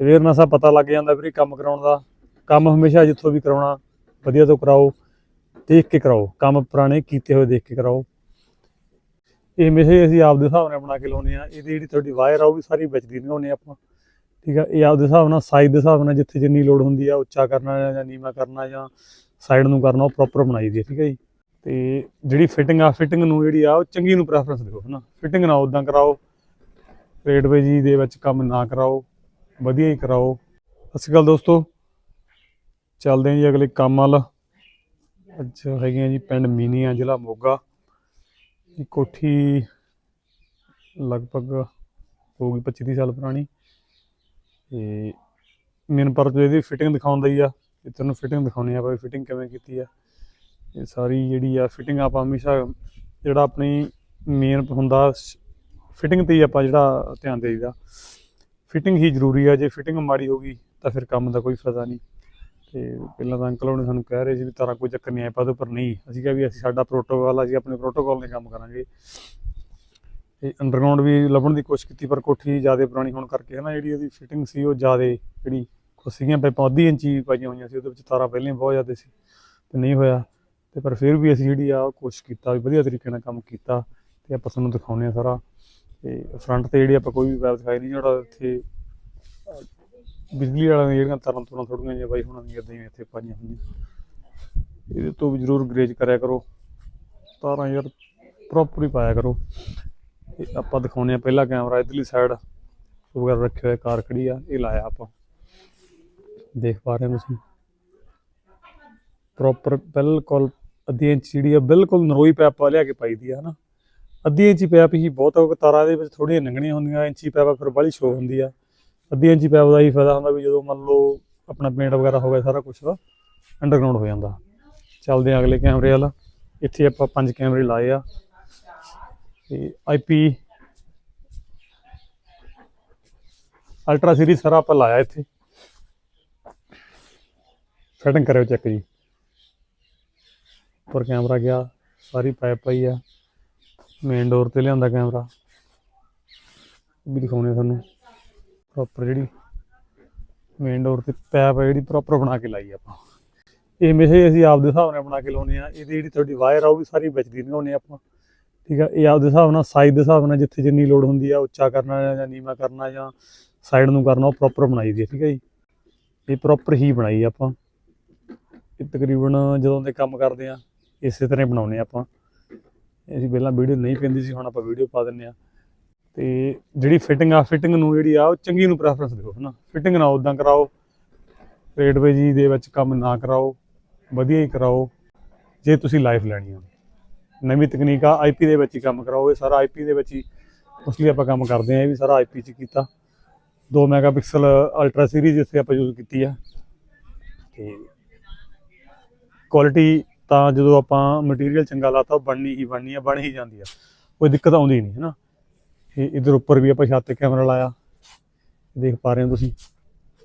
Awareness ਆ ਪਤਾ ਲੱਗ ਜਾਂਦਾ ਵੀਰੇ ਕੰਮ ਕਰਾਉਣ ਦਾ। ਕੰਮ ਹਮੇਸ਼ਾ ਜਿੱਥੋਂ ਵੀ ਕਰਾਉਣਾ, ਵਧੀਆ ਤੋਂ ਕਰਾਓ, ਦੇਖ ਕੇ ਕਰਾਓ। ਕੰਮ ਪੁਰਾਣੇ ਕੀਤੇ ਹੋਏ ਦੇਖ ਕੇ ਕਰਾਓ। ਇਹ ਹਮੇਸ਼ਾ ਹੀ ਅਸੀਂ ਆਪਦੇ ਹਿਸਾਬ ਨਾਲ ਬਣਾ ਕੇ ਲਾਉਨੇ ਆ ਇਹਦੀ ਜਿਹੜੀ ਤੁਹਾਡੀ ਵਾਇਰ ਆ, ਉਹ ਵੀ ਸਾਰੀ ਬਚਦੀ ਨਹੀਂ ਲਗਾਉਨੇ ਆਪਾਂ। ਠੀਕ ਆ, ਇਹ ਆਪਦੇ ਹਿਸਾਬ ਨਾਲ ਸਾਈਜ਼ ਦੇ ਹਿਸਾਬ ਨਾਲ ਜਿੱਥੇ ਜਿੰਨੀ ਲੋਡ ਹੁੰਦੀ ਆ, ਉੱਚਾ ਕਰਨਾ ਜਾਂ ਨੀਵਾਂ ਕਰਨਾ ਜਾਂ ਸਾਈਡ ਨੂੰ ਕਰਨਾ, ਉਹ ਪ੍ਰੋਪਰ ਬਣਾਈ ਦੀ ਹੈ ਠੀਕ ਹੈ ਜੀ। ਤੇ ਜਿਹੜੀ ਫਿਟਿੰਗ ਆ ਫਿਟਿੰਗ ਨੂੰ ਜਿਹੜੀ ਆ, ਉਹ ਚੰਗੀ ਨੂੰ ਪ੍ਰੈਫਰੈਂਸ ਦਿਓ, ਹਨਾ। ਫਿਟਿੰਗ ਨਾ ਉਦਾਂ ਕਰਾਓ। ਰੇਡਵੇ ਜੀ ਦੇ ਵਿੱਚ ਕੰਮ ਨਾ ਕਰਾਓ। ਵਧੀਆ ਹੀ ਕਰਾਓ। ਸਤਿ ਸ਼੍ਰੀ ਅਕਾਲ ਦੋਸਤੋ। ਚੱਲਦੇ ਹਾਂ ਜੀ ਅਗਲੇ ਕੰਮ ਵੱਲ। ਅੱਜ ਹੈਗੇ ਆ ਜੀ ਪਿੰਡ ਮੀਨੀਆਂ, ਜ਼ਿਲ੍ਹਾ ਮੋਗਾ। ਇਹ ਕੋਠੀ ਲਗਭਗ ਹੋ ਗਈ 25 30 ਸਾਲ ਪੁਰਾਣੀ। ਤੇ ਮੇਨ ਪਰ ਜੋ ਇਹਦੀ ਫਿਟਿੰਗ ਦਿਖਾਉਂਦਾ ਹੀ ਆ। ਤੇ ਤੁਹਾਨੂੰ ਫਿਟਿੰਗ ਦਿਖਾਉਣੀ ਆ, ਆਪਾਂ ਫਿਟਿੰਗ ਕਿਵੇਂ ਕੀਤੀ ਆ। ਇਹ ਸਾਰੀ ਜਿਹੜੀ ਆ ਫਿਟਿੰਗ ਆਪਾਂ ਹਮੇਸ਼ਾ ਜਿਹੜਾ ਆਪਣੀ ਮੇਨ ਹੁੰਦਾ ਫਿਟਿੰਗ ਤੇ ਹੀ ਆਪਾਂ ਜਿਹੜਾ ਧਿਆਨ ਦੇਈਦਾ। ਫਿਟਿੰਗ ਹੀ ਜ਼ਰੂਰੀ ਆ, ਜੇ ਫਿਟਿੰਗ ਮਾੜੀ ਹੋ ਗਈ ਤਾਂ ਫਿਰ ਕੰਮ ਦਾ ਕੋਈ ਫਾਇਦਾ ਨਹੀਂ। ਤੇ ਪਹਿਲਾਂ ਤਾਂ ਅੰਕਲ ਉਹਨੇ ਸਾਨੂੰ ਕਹਿ ਰਹੇ ਸੀ ਵੀ ਤਾਰਾ ਕੋਈ ਚੱਕਰ ਨਹੀਂ ਆਇਆ ਪਰ ਪਰ ਨਹੀਂ। ਅਸੀਂ ਕਿਹਾ ਵੀ ਅਸੀਂ ਸਾਡਾ ਪ੍ਰੋਟੋਕਾਲ ਆ ਅਸੀਂ ਆਪਣੇ ਪ੍ਰੋਟੋਕਾਲ ਨੇ ਕੰਮ ਕਰਾਂਗੇ। ਤੇ ਅੰਡਰਗਰਾਉਂਡ ਵੀ ਲੱਭਣ ਦੀ ਕੋਸ਼ਿਸ਼ ਕੀਤੀ, ਪਰ ਕੋਠੀ ਜ਼ਿਆਦਾ ਪੁਰਾਣੀ ਹੋਣ ਕਰਕੇ ਹੈ ਨਾ ਜਿਹੜੀ ਉਹਦੀ ਫਿਟਿੰਗ ਸੀ ਉਹ ਜ਼ਿਆਦਾ ਜਿਹੜੀ ਖੁੱਸੀਆਂ ਪਾਈਪਾਂ ਅੱਧੀ ਇੰਚੀ ਪਾਈਆਂ ਹੋਈਆਂ ਸੀ, ਉਹਦੇ ਵਿੱਚ ਤਾਰਾ ਪਹਿਲਾਂ ਬਹੁਤ ਜ਼ਿਆਦਾ ਸੀ ਤੇ ਨਹੀਂ ਹੋਇਆ। ਤੇ ਪਰ ਫਿਰ ਵੀ ਅਸੀਂ ਜਿਹੜੀ ਆ, ਉਹ ਕੋਸ਼ਿਸ਼ ਕੀਤਾ, ਵੀ ਵਧੀਆ ਤਰੀਕੇ ਨਾਲ ਕੰਮ ਕੀਤਾ ਤੇ ਆਪਾਂ ਤੁਹਾਨੂੰ ਦਿਖਾਉਂਦੇ ਆ ਸਾਰਾ। ਤੇ ਫਰੰਟ ਤੇ ਜਿਹੜੀ ਆਪਾਂ ਕੋਈ ਵੀ ਵੈਬ ਦਿਖਾਈ ਨਹੀਂ ਜਿਹੜਾ ਇੱਥੇ ਅਹ, ਬਿਜਲੀ ਵਾਲੀਆਂ ਜਿਹੜੀਆਂ ਤਾਰਾਂ ਤੁਰਾਂ ਥੋੜੀਆਂ ਜਿਹੀਆਂ ਬਾਈ ਹੁਣਾਂ ਦੀਆਂ ਇਦਾਂ ਹੀ ਇੱਥੇ ਪਾਈਆਂ ਹੋਈਆਂ। ਇਹਦੇ ਤੋਂ ਵੀ ਜ਼ਰੂਰ ਗਰੇਜ ਕਰਿਆ ਕਰੋ। ਤਾਰਾਂ ਯਾਰ ਪ੍ਰੋਪਰ ਹੀ ਪਾਇਆ ਕਰੋ। ਤੇ ਆਪਾਂ ਦਿਖਾਉਂਦੇ ਆ ਪਹਿਲਾ ਕੈਮਰਾ ਇਧਰਲੀ ਸਾਈਡ ਵਗੈਰਾ ਰੱਖਿਆ ਹੋਇਆ ਕਾਰ ਖੜੀ ਆ ਇਹ ਲਾਇਆ ਆਪਾਂ। ਦੇਖ ਪਾ ਰਹੇ ਹੋ ਤੁਸੀਂ। ਪ੍ਰੋਪਰ ਬਿਲਕੁਲ ਅੱਧੀ ਇੰਚ ਜਿਹੜੀ ਆ ਬਿਲਕੁਲ ਨਰੋਈ ਪੈਪ ਲਿਆ ਕੇ ਪਾਈ ਦੀ ਆ ਹਨਾ। ਅੱਧੀ ਇੰਚੀ ਪੈਪ ਹੀ ਬਹੁਤ ਆ ਤਾਰਾਂ ਦੇ ਵਿੱਚ ਥੋੜੀਆਂ ਲੰਘਣੀਆਂ ਹੁੰਦੀਆਂ, ਇੰਚੀ ਪੈਪ ਫਿਰ ਬਾਹਲੀ ਸ਼ੋ ਹੁੰਦੀ ਆ। ਅੱਧੀ ਇੰਚੀ ਪੈਪ ਦਾ ਹੀ ਫਾਇਦਾ ਹੁੰਦਾ ਵੀ ਜਦੋਂ ਮੰਨ ਲਓ ਆਪਣਾ ਪੇਂਟ ਵਗੈਰਾ ਹੋ ਗਿਆ ਸਾਰਾ ਕੁਝ ਦਾ ਅੰਡਰਗਰਾਉਂਡ ਹੋ ਜਾਂਦਾ। ਚੱਲਦੇ ਆ ਅਗਲੇ ਕੈਮਰੇ ਵਾਲਾ। ਇੱਥੇ ਆਪਾਂ ਪੰਜ ਕੈਮਰੇ ਲਾਏ ਆ। ਤੇ ਆਈਪੀ ਅਲਟਰਾ ਸੀਰੀਜ਼ ਸਾਰਾ ਆਪਾਂ ਲਾਇਆ ਇੱਥੇ। ਫਿਟਿੰਗ ਕਰਿਓ ਚੈੱਕ ਜੀ। ਉੱਪਰ ਕੈਮਰਾ ਗਿਆ, ਸਾਰੀ ਪਾਈਪ ਪਈ ਆ। ਮੇਨ ਡੋਰ ਤੇ ਲਿਆਂਦਾ ਕੈਮਰਾ ਉਹ ਵੀ ਦਿਖਾਉਣੇ ਆ ਤੁਹਾਨੂੰ। ਪ੍ਰੋਪਰ ਜਿਹੜੀ ਮੇਨ ਡੋਰ ਤੇ ਪੈਪ ਜਿਹੜੀ ਪ੍ਰੋਪਰ ਬਣਾ ਕੇ ਲਾਈ ਆਪਾਂ। ਇਹ ਹਮੇਸ਼ਾ ਹੀ ਅਸੀਂ ਆਪਦੇ ਹਿਸਾਬ ਨਾਲ ਬਣਾ ਕੇ ਲਾਉਨੇ ਆ। ਇਹਦੀ ਜਿਹੜੀ ਤੁਹਾਡੀ ਵਾਇਰ ਆ, ਉਹ ਵੀ ਸਾਰੀ ਬਚਦੀ ਲਗਾਉਨੇ ਆਪਾਂ। ਠੀਕ ਆ? ਇਹ ਆਪਦੇ ਹਿਸਾਬ ਨਾਲ ਸਾਈਜ਼ ਦੇ ਹਿਸਾਬ ਨਾਲ ਜਿੱਥੇ ਜਿੰਨੀ ਲੋਡ ਹੁੰਦੀ ਆ, ਉੱਚਾ ਕਰਨਾ ਜਾਂ ਨੀਵਾਂ ਕਰਨਾ ਜਾਂ ਸਾਈਡ ਨੂੰ ਕਰਨਾ, ਉਹ ਪ੍ਰੋਪਰ ਬਣਾਈ ਦੀ ਠੀਕ ਹੈ ਜੀ? ਇਹ ਪ੍ਰੋਪਰ ਹੀ ਬਣਾਈ ਆਪਾਂ। ਇਹ ਤਕਰੀਬਨ ਜਦੋਂ ਦੇ ਕੰਮ ਕਰਦੇ ਆ, ਇਸੇ ਤਰ੍ਹਾਂ ਹੀ ਬਣਾਉਨੇ ਆਪਾਂ। ਅਸੀਂ ਪਹਿਲਾਂ ਵੀਡੀਓ ਨਹੀਂ ਪੈਂਦੀ ਸੀ, ਹੁਣ ਆਪਾਂ ਵੀਡੀਓ ਪਾ ਦਿੰਨੇ ਆ ਤੇ ਜਿਹੜੀ ਫਿਟਿੰਗ ਆ ਫਿਟਿੰਗ ਨੂੰ ਜਿਹੜੀ ਆ, ਉਹ ਚੰਗੀ ਨੂੰ ਪ੍ਰੈਫਰੈਂਸ ਦਿਓ, ਹਨਾ। ਫਿਟਿੰਗ ਨਾ ਉਦਾਂ ਕਰਾਓ ਰੇਡਵੇ ਜੀ ਦੇ ਵਿੱਚ ਕੰਮ ਨਾ ਕਰਾਓ, ਵਧੀਆ ਹੀ ਕਰਾਓ, ਜੇ ਤੁਸੀਂ ਲਾਈਫ ਲੈਣੀ ਆ। ਨਵੀਂ ਤਕਨੀਕ ਆ ਆਈਪੀ ਦੇ ਵਿੱਚ ਹੀ ਕੰਮ ਕਰਾਓ, ਇਹ ਸਾਰਾ ਆਈਪੀ ਦੇ ਵਿੱਚ ਹੀ ਉਸ ਲਈ ਆਪਾਂ ਕੰਮ ਕਰਦੇ ਆ ਇਹ ਵੀ ਸਾਰਾ ਆਈਪੀ ਚ ਕੀਤਾ। 2 ਮੈਗਾਪਿਕਸਲ ਅਲਟਰਾ ਸੀਰੀਜ਼ ਇੱਥੇ ਆਪਾਂ ਯੂਜ਼ ਕੀਤੀ ਆ। ਤੇ ਕੁਆਲਿਟੀ ਤਾਂ ਜਦੋਂ ਆਪਾਂ ਮਟੀਰੀਅਲ ਚੰਗਾ ਲਾਤਾ, ਉਹ ਬਣਨੀ ਹੀ ਬਣਨੀ ਆ, ਬਣ ਹੀ ਜਾਂਦੀ ਆ। ਕੋਈ ਦਿੱਕਤ ਆਉਂਦੀ ਨਹੀਂ ਹੈ ਨਾ ਇਹ ਇਧਰ ਉੱਪਰ ਵੀ ਆਪਾਂ ਛੱਤ ਤੇ ਕੈਮਰਾ ਲਾਇਆ। ਦੇਖ ਪਾ ਰਹੇ ਹੋ ਤੁਸੀਂ।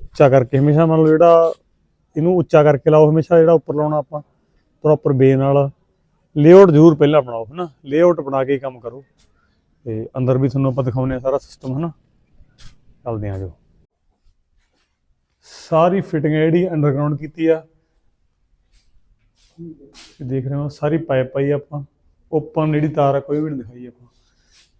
ਉੱਚਾ ਕਰਕੇ ਹਮੇਸ਼ਾ ਮੰਨ ਲਓ ਜਿਹੜਾ ਇਹਨੂੰ ਉੱਚਾ ਕਰਕੇ ਲਾਓ, ਹਮੇਸ਼ਾ ਜਿਹੜਾ ਉੱਪਰ ਲਾਉਣਾ ਆਪਾਂ ਪ੍ਰੋਪਰ ਬੇ ਨਾਲ। ਲੇਆਊਟ ਜ਼ਰੂਰ ਪਹਿਲਾਂ ਬਣਾਓ, ਹਨਾ? ਲੇਆਊਟ ਬਣਾ ਕੇ ਹੀ ਕੰਮ ਕਰੋ। ਤੇ ਅੰਦਰ ਵੀ ਤੁਹਾਨੂੰ ਆਪਾਂ ਦਿਖਾਉਂਦੇ ਆ ਸਾਰਾ ਸਿਸਟਮ ਹਨਾ? ਚੱਲਦੇ ਆ ਜੋ। ਸਾਰੀ ਫਿਟਿੰਗ ਜਿਹੜੀ ਅੰਡਰਗਰਾਉਂਡ ਕੀਤੀ ਆ। ਇਹ ਦੇਖ ਰਹੇ ਹੋ, ਸਾਰੀ ਪਾਈਪ ਪਾਈ ਆਪਾਂ। ਓਪਨ ਜਿਹੜੀ ਤਾਰ ਆ, ਕੋਈ ਵੀ ਨਹੀਂ ਦਿਖਾਈ ਆਪਾਂ।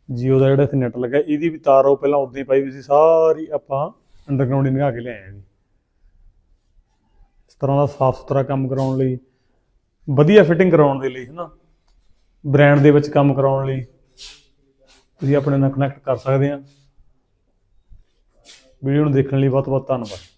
ਜੀਓ ਦਾ ਜਿਹੜਾ ਇੱਥੇ ਨੈਟ ਲੱਗਾ, ਇਹਦੀ ਵੀ ਤਾਰ ਉਹ ਪਹਿਲਾਂ ਉਦਾਂ ਹੀ ਪਾਈ ਵੀ ਸੀ, ਸਾਰੀ ਆਪਾਂ ਅੰਡਰਗਰਾਉਂਡ ਹੀ ਨਿਭਾ ਕੇ ਲਿਆਏ ਆ ਜੀ। ਇਸ ਤਰ੍ਹਾਂ ਦਾ ਸਾਫ਼ ਸੁਥਰਾ ਕੰਮ ਕਰਾਉਣ ਲਈ, ਵਧੀਆ ਫਿਟਿੰਗ ਕਰਾਉਣ ਦੇ ਲਈ, ਹਨਾ। ਬ੍ਰਾਂਡ ਦੇ ਵਿੱਚ ਕੰਮ ਕਰਾਉਣ ਲਈ, ਤੁਸੀਂ ਆਪਣੇ ਨਾਲ ਕਨੈਕਟ ਕਰ ਸਕਦੇ ਆ। ਵੀਡੀਓ ਨੂੰ ਦੇਖਣ ਲਈ ਬਹੁਤ ਬਹੁਤ ਧੰਨਵਾਦ।